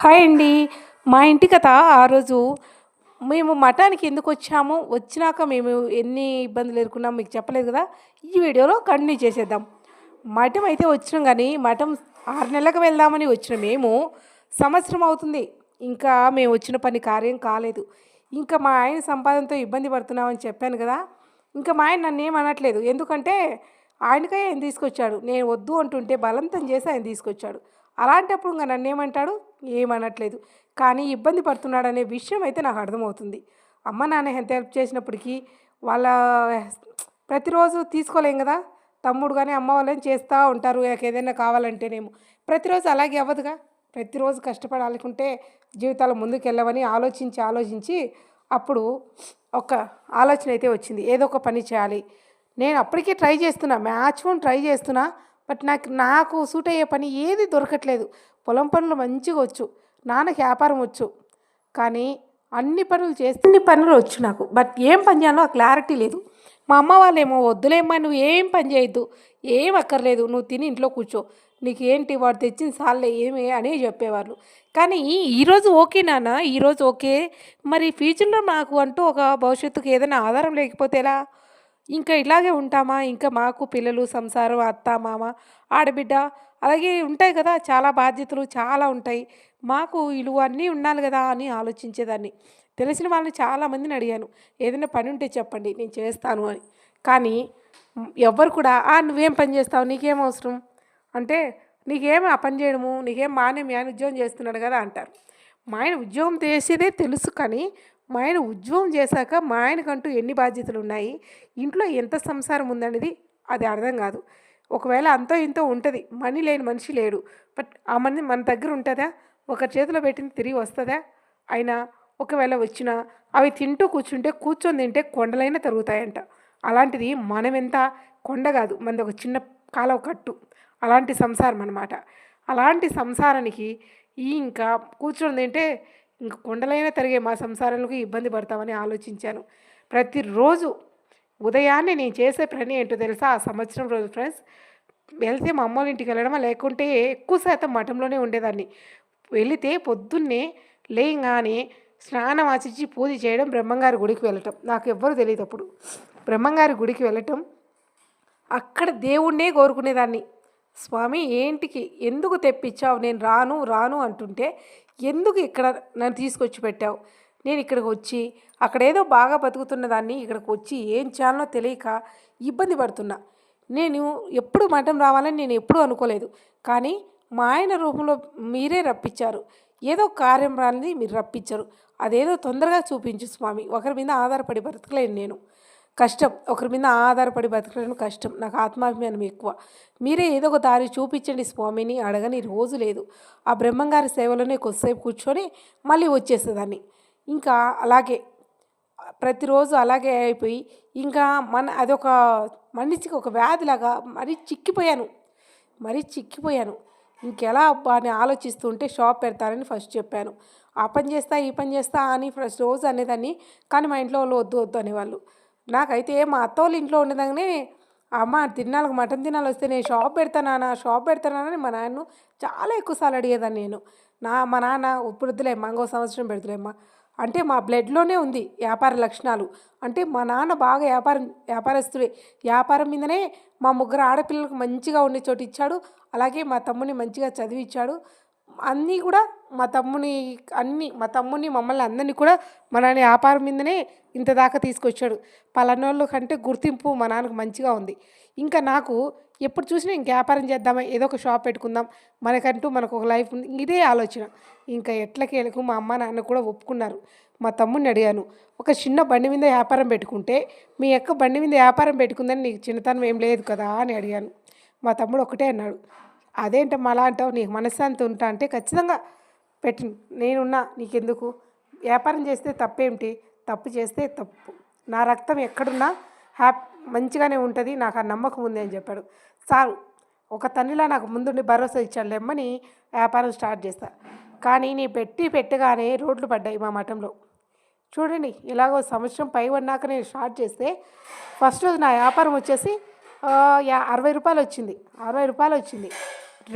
Hi అండి. మా ఇంటి కథ ఆ రోజు మేము మఠానికి ఎందుకు వచ్చాము? వచ్చినాక మేము ఎన్ని ఇబ్బందులు ఎదుర్కొన్నాం మీకు చెప్పలేదు కదా? ఈ వీడియోలో కంటిన్యూ చేసేద్దాం. మఠం అయితే వచ్చినాం కానీ మఠం ఆరు నెలలకు వెళ్దామని వచ్చిన మేము. సంవత్సరం అవుతుంది. ఇంకా మేము వచ్చిన పని కార్యం కాలేదు. ఇంకా మా ఆయన సంపాదనతో ఇబ్బంది పడుతున్నామని చెప్పాను కదా? ఇంకా మా ఆయన నన్ను ఏమనట్లేదు అనట్లేదు. ఎందుకంటే ఆయనకే ఆయన తీసుకొచ్చాడు. నేను వద్దు అంటుంటే బలవంతం చేసి ఆయన తీసుకొచ్చాడు. అలాంటప్పుడు ఇంకా నన్ను ఏమంటాడు? ఏమనట్లేదు. కానీ ఇబ్బంది పడుతున్నాడనే విషయం అయితే నాకు అర్థమవుతుంది. అమ్మ నాన్న ఎంత హెల్ప్ చేసినప్పటికీ వాళ్ళ ప్రతిరోజు తీసుకోలేం కదా. తమ్ముడు కానీ అమ్మ వాళ్ళని చేస్తూ ఉంటారు. నాకు ఏదైనా కావాలంటేనేమో. ప్రతిరోజు అలాగే అవ్వదుగా? ప్రతిరోజు కష్టపడాలనుకుంటే జీవితాలు ముందుకు వెళ్ళవని ఆలోచించి ఆలోచించి అప్పుడు ఒక ఆలోచన అయితే వచ్చింది. ఏదో ఒక పని చేయాలి. నేను అప్పటికే ట్రై చేస్తున్నా. మ్యాక్సిమం ట్రై చేస్తున్నా. బట్ నాకు నాకు సూట్ అయ్యే పని ఏది దొరకట్లేదు. పొలం పనులు మంచిగా వచ్చు నాన్నకి వ్యాపారం వచ్చు కానీ అన్ని పనులు చేస్తే అన్ని పనులు వచ్చు నాకు. బట్ ఏం పని చేయాలో ఆ క్లారిటీ లేదు. మా అమ్మ వాళ్ళేమో వద్దులేమ్మా నువ్వు ఏం పని చేయొద్దు ఏం అక్కర్లేదు నువ్వు తిని ఇంట్లో కూర్చో నీకు ఏంటి వాడు తెచ్చిన సార్లే ఏమి అని చెప్పేవాళ్ళు. కానీ ఈరోజు ఓకే నాన్న ఈరోజు ఓకే. మరి ఫ్యూచర్లో నాకు అంటూ ఒక భవిష్యత్తుకు ఏదైనా ఆధారం లేకపోతే ఎలా? ఇంకా ఇలాగే ఉంటామా? ఇంకా మాకు పిల్లలు సంసారం అత్త మామ ఆడబిడ్డ అలాగే ఉంటాయి కదా చాలా బాధ్యతలు చాలా ఉంటాయి. మాకు ఇలువ అన్నీ ఉండాలి కదా అని ఆలోచించేదాన్ని. తెలిసిన వాళ్ళని చాలామందిని అడిగాను. ఏదైనా పని ఉంటే చెప్పండి నేను చేస్తాను అని. కానీ ఎవ్వరు కూడా "ఆ, నువ్వేం పని చేస్తావు? నీకేం అవసరం? అంటే నీకేం ఆ పని చేయడము? నీకేం మానే మీ ఆయన ఉద్యోగం చేస్తున్నాడు కదా అంటారు. మా ఆయన ఉద్యోగం చేసేదే తెలుసు కానీ మా ఆయన ఉద్యోగం చేశాక మా ఆయనకంటూ ఎన్ని బాధ్యతలు ఉన్నాయి ఇంట్లో ఎంత సంసారం ఉందనేది అది అర్థం కాదు. ఒకవేళ అంతో ఇంతో ఉంటుంది. మనీ లేని మనిషి లేడు. బట్ ఆ మనీ మన దగ్గర ఉంటుందా? ఒక చేతిలో పెట్టింది తిరిగి వస్తుందా? అయినా ఒకవేళ వచ్చినా అవి తింటూ కూర్చుంటే కూర్చొని తింటే కొండలైనా తరుగుతాయంట. అలాంటిది మనమెంత కొండ కాదు. మనది ఒక చిన్న కాలవ కట్టు. అలాంటి సంసారం అనమాట అలాంటి సంసారానికి ఈ ఇంకా కూర్చొని తింటే ఇంక కొండలైనా తిరిగే మా సంసారాలకు ఇబ్బంది పడతామని ఆలోచించాను. ప్రతిరోజు ఉదయాన్నే నేను చేసే పని ఏంటో తెలుసా? ఆ సంవత్సరం రోజు ఫ్రెండ్స్ వెళ్తే మా అమ్మ వాళ్ళ ఇంటికి వెళ్ళడమా? లేకుంటే ఎక్కువ శాతం మఠంలోనే ఉండేదాన్ని. వెళితే పొద్దున్నే లేయంగానే స్నానం ఆచించి పూజ చేయడం బ్రహ్మంగారి గుడికి వెళ్ళటం. నాకు ఎవ్వరు తెలియదు అప్పుడు. బ్రహ్మంగారి గుడికి వెళ్ళటం. అక్కడ దేవుణ్ణే కోరుకునేదాన్ని. స్వామి ఏంటికి? ఎందుకు తెప్పించావు? నేను రాను రాను అంటుంటే ఎందుకు ఇక్కడ నన్ను తీసుకొచ్చి పెట్టావు? నేను ఇక్కడికి వచ్చి అక్కడ ఏదో బాగా బతుకుతున్న దాన్ని ఇక్కడికి వచ్చి ఏం చేయాలో తెలియక ఇబ్బంది పడుతున్నా. నేను ఎప్పుడు మఠం రావాలని నేను ఎప్పుడూ అనుకోలేదు. కానీ మా ఆయన రూపంలో మీరే రప్పించారు. ఏదో కార్యం రాని మీరు రప్పించరు. అదేదో తొందరగా చూపించు స్వామి. ఒకరి మీద ఆధారపడి బ్రతకలేను నేను. కష్టం. ఒకరి మీద ఆధారపడి బతకడం కష్టం. నాకు ఆత్మాభిమానం ఎక్కువ. మీరే ఏదో ఒక దారి చూపించండి స్వామిని అడగని రోజు లేదు. ఆ బ్రహ్మంగారి సేవలోనే కొద్దిసేపు కూర్చొని మళ్ళీ వచ్చేసేదాన్ని. ఇంకా అలాగే ప్రతిరోజు అలాగే అయిపోయి ఇంకా మన అదొక మనిషికి ఒక వ్యాధిలాగా మరీ చిక్కిపోయాను. మరీ చిక్కిపోయాను. ఇంకెలా అని ఆలోచిస్తుంటే షాప్ పెడతానని ఫస్ట్ చెప్పాను. ఆ పని చేస్తా ఈ పని చేస్తా అని ఫస్ట్ రోజు అనేదాన్ని. కానీ మా ఇంట్లో వాళ్ళు వద్దు వద్దు అనేవాళ్ళు. నాకైతే మా అత్త వాళ్ళ ఇంట్లో ఉండగానే అమ్మ తిన్నాలకు మటన్ తినాలి వస్తే నేను షాప్ పెడతానా షాప్ పెడతానని మా నాన్న చాలా ఎక్కువసార్లు అడిగేదాన్ని నేను. నా మా నాన్న ఇప్పుడు మంగో ఇంకో సంవత్సరం పెడతలేమ్మా అంటే మా బ్లడ్లోనే ఉంది వ్యాపార లక్షణాలు. అంటే మా నాన్న బాగా వ్యాపారం వ్యాపారస్తుడే. వ్యాపారం మీదనే మా ముగ్గురు ఆడపిల్లలకు మంచిగా ఉండే చోటు ఇచ్చాడు. అలాగే మా తమ్ముని మంచిగా చదివిచ్చాడు. అన్నీ కూడా మా తమ్ముని అన్ని మా తమ్ముని మమ్మల్ని అందరినీ కూడా మా నాన్న వ్యాపారం మీదనే ఇంత దాకా తీసుకొచ్చాడు. పలానోళ్ళు కంటే గుర్తింపు మా నాన్నకు మంచిగా ఉంది. ఇంకా నాకు ఎప్పుడు చూసినా ఇంక వ్యాపారం చేద్దామా ఏదో ఒక షాప్ పెట్టుకుందాం మనకంటూ మనకు ఒక లైఫ్ ఉంది ఇదే ఆలోచన. ఇంకా ఎట్లకేలకు మా అమ్మ నాన్న కూడా ఒప్పుకున్నారు. మా తమ్ముడిని అడిగాను ఒక చిన్న బండి మీద వ్యాపారం పెట్టుకుంటే మీ యొక్క బండి మీద వ్యాపారం పెట్టుకుందని నీకు చిన్నతనం ఏం లేదు కదా అని అడిగాను. మా తమ్ముడు ఒకటే అన్నాడు అదేంటమ్మా అలా అంటావు నీకు మనశ్శాంతి ఉంటా అంటే ఖచ్చితంగా పెట్టి నేనున్నా నీకెందుకు? వ్యాపారం చేస్తే తప్పేమిటి? తప్పు చేస్తే తప్పు. నా రక్తం ఎక్కడున్నా హ్యాప్ మంచిగానే ఉంటుంది నాకు ఆ నమ్మకం ఉంది అని చెప్పాడు. సార్ ఒక తల్లిలా నాకు ముందుండి భరోసా ఇచ్చాడు లెమ్మని వ్యాపారం స్టార్ట్ చేస్తా. కానీ నీ పెట్టి పెట్టగానే రోడ్లు పడ్డాయి మా మఠంలో. చూడండి ఇలాగో సంవత్సరం పై ఉన్నాక నేను స్టార్ట్ చేస్తే ఫస్ట్ రోజు నా వ్యాపారం వచ్చేసి యా అరవై రూపాయలు వచ్చింది. అరవై రూపాయలు వచ్చింది.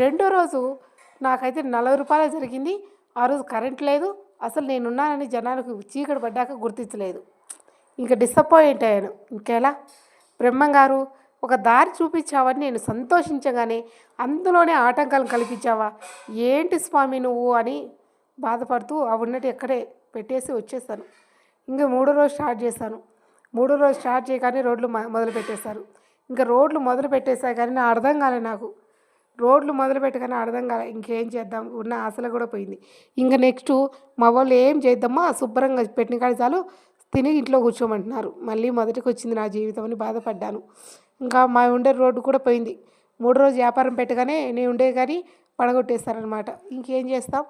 రెండో రోజు నాకైతే నలభై రూపాయలు జరిగింది. ఆ రోజు కరెంట్ లేదు అసలు నేనున్నానని జనాలకు చీకటి పడ్డాక గుర్తించలేదు. ఇంకా డిసప్పాయింట్ అయ్యాను. ఇంకెలా? బ్రహ్మంగారు ఒక దారి చూపించావని నేను సంతోషించగానే అందులోనే ఆటంకాలు కల్పించావా? ఏంటి స్వామి నువ్వు అని బాధపడుతూ ఆ ఉన్నట్టు ఎక్కడే పెట్టేసి వచ్చేసాను. ఇంకా మూడో రోజు స్టార్ట్ చేశాను. మూడో రోజు స్టార్ట్ చేయగానే రోడ్లు మొదలు పెట్టేశారు ఇంకా రోడ్లు మొదలు పెట్టేశాయి కానీ నా అర్థం కాలే నాకు. రోడ్లు మొదలు పెట్టగానే అర్థం కాలే ఇంకేం చేద్దాం ఉన్న ఆశలు కూడా పోయింది. ఇంకా నెక్స్ట్ మా వాళ్ళు ఏం చేద్దామా శుభ్రంగా పెట్టిన కాడి చాలు తిని ఇంట్లో కూర్చోమంటున్నారు. మళ్ళీ మొదటికి వచ్చింది నా జీవితం అని బాధపడ్డాను. ఇంకా మా ఉండే రోడ్డు కూడా పోయింది. మూడు రోజు వ్యాపారం పెట్టగానే నేను ఉండే కానీ పడగొట్టేస్తారనమాట ఇంకేం చేస్తాం?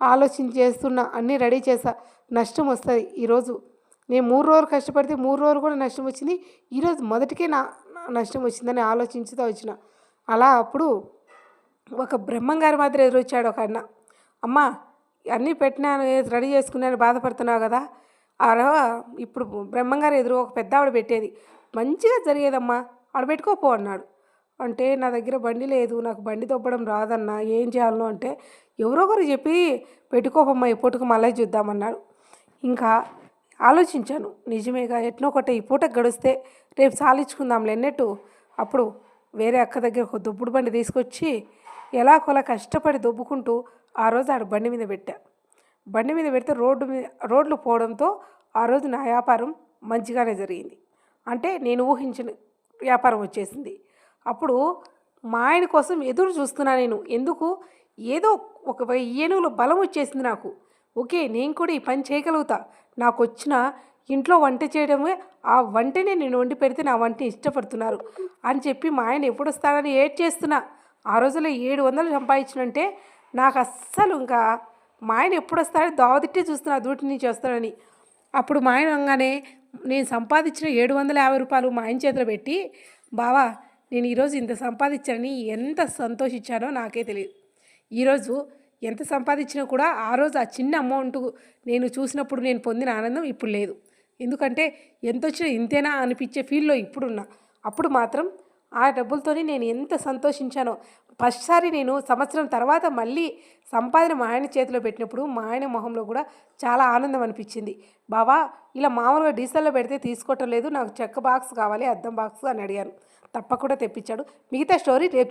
ఆలోచించి చేస్తున్నా అన్నీ రెడీ చేస్తా. నష్టం వస్తుంది ఈరోజు. నేను మూడు రోజులు కష్టపడితే మూడు రోజులు కూడా నష్టం వచ్చింది. ఈరోజు మొదటికే నా నా నష్టం వచ్చిందని ఆలోచించుతూ వచ్చిన. అలా అప్పుడు ఒక బ్రహ్మంగారి మాదిరి ఎదురొచ్చాడు ఒక అన్న. అమ్మ అన్నీ పెట్టినాను రెడీ చేసుకున్నాను బాధపడుతున్నావు కదా? ఆరో ఇప్పుడు బ్రహ్మంగారు ఎదురు ఒక పెద్ద ఆవిడ పెట్టేది. మంచిగా జరిగేదమ్మా ఆడ పెట్టుకోపో అన్నాడు. అంటే నా దగ్గర బండి లేదు నాకు బండి తొప్పడం రాదన్నా ఏం చేయాలనో? అంటే ఎవరో ఒకరు చెప్పి పెట్టుకోపమ్మా ఈ పూటకు మళ్ళీ చూద్దామన్నాడు ఇంకా ఆలోచించాను. నిజమేగా ఎట్నో ఒకటే ఈ పూట గడిస్తే రేపు సాలించుకుందాంలే అన్నట్టు. అప్పుడు వేరే అక్క దగ్గర ఒక దుప్పుడు బండి తీసుకొచ్చి ఎలా కొలా కష్టపడి దొబ్బుకుంటూ ఆ రోజు ఆడ బండి మీద పెట్టా. బండి మీద పెడితే రోడ్డు మీద రోడ్లు పోవడంతో ఆ రోజు నా వ్యాపారం మంచిగానే జరిగింది. అంటే నేను ఊహించిన వ్యాపారం వచ్చేసింది. అప్పుడు మా ఆయన కోసం ఎదురు చూస్తున్నా నేను. ఎందుకు? ఏదో ఒక ఏనుగులో బలం వచ్చేసింది నాకు. ఓకే నేను కూడా ఈ పని చేయగలుగుతా. నాకు వచ్చిన ఇంట్లో వంట చేయడమే ఆ వంటనే నేను వండి పెడితే నా వంట ఇష్టపడుతున్నారు అని చెప్పి మా ఆయన ఎప్పుడు వస్తాడని ఏడ్ చేస్తున్నా ఆ రోజుల్లో ఏడు వందలు సంపాదించినంటే నాకు అస్సలు ఇంకా మా ఆయన ఎప్పుడు వస్తాడో దావదిట్టే చూస్తున్నా దూటి నుంచి వస్తాడని. అప్పుడు మా ఆయన అనగానే నేను సంపాదించిన ఏడు వందల యాభై రూపాయలు మా ఆయన చేతిలో పెట్టి బావా నేను ఈరోజు ఇంత సంపాదించానని ఎంత సంతోషించానో నాకే తెలియదు. ఈరోజు ఎంత సంపాదించినా కూడా ఆ రోజు ఆ చిన్న అమౌంట్ నేను చూసినప్పుడు నేను పొందిన ఆనందం ఇప్పుడు లేదు. ఎందుకంటే ఎంత వచ్చినా ఇంతేనా అనిపించే ఫీల్లో ఇప్పుడున్నా. అప్పుడు మాత్రం ఆ డబ్బులతోనే నేను ఎంత సంతోషించానో. ఫస్ట్ సారి నేను సంవత్సరం తర్వాత మళ్ళీ సంపాదన మా ఆయన చేతిలో పెట్టినప్పుడు మా ఆయన మొహంలో కూడా చాలా ఆనందం అనిపించింది. బావా ఇలా మామూలుగా డీజిల్లో పెడితే తీసుకోవటం లేదు నాకు చెక్క బాక్స్ కావాలి అద్దం బాక్స్ అని అడిగాను. తప్పకుండా తెప్పించాడు. మిగతా స్టోరీ రేపు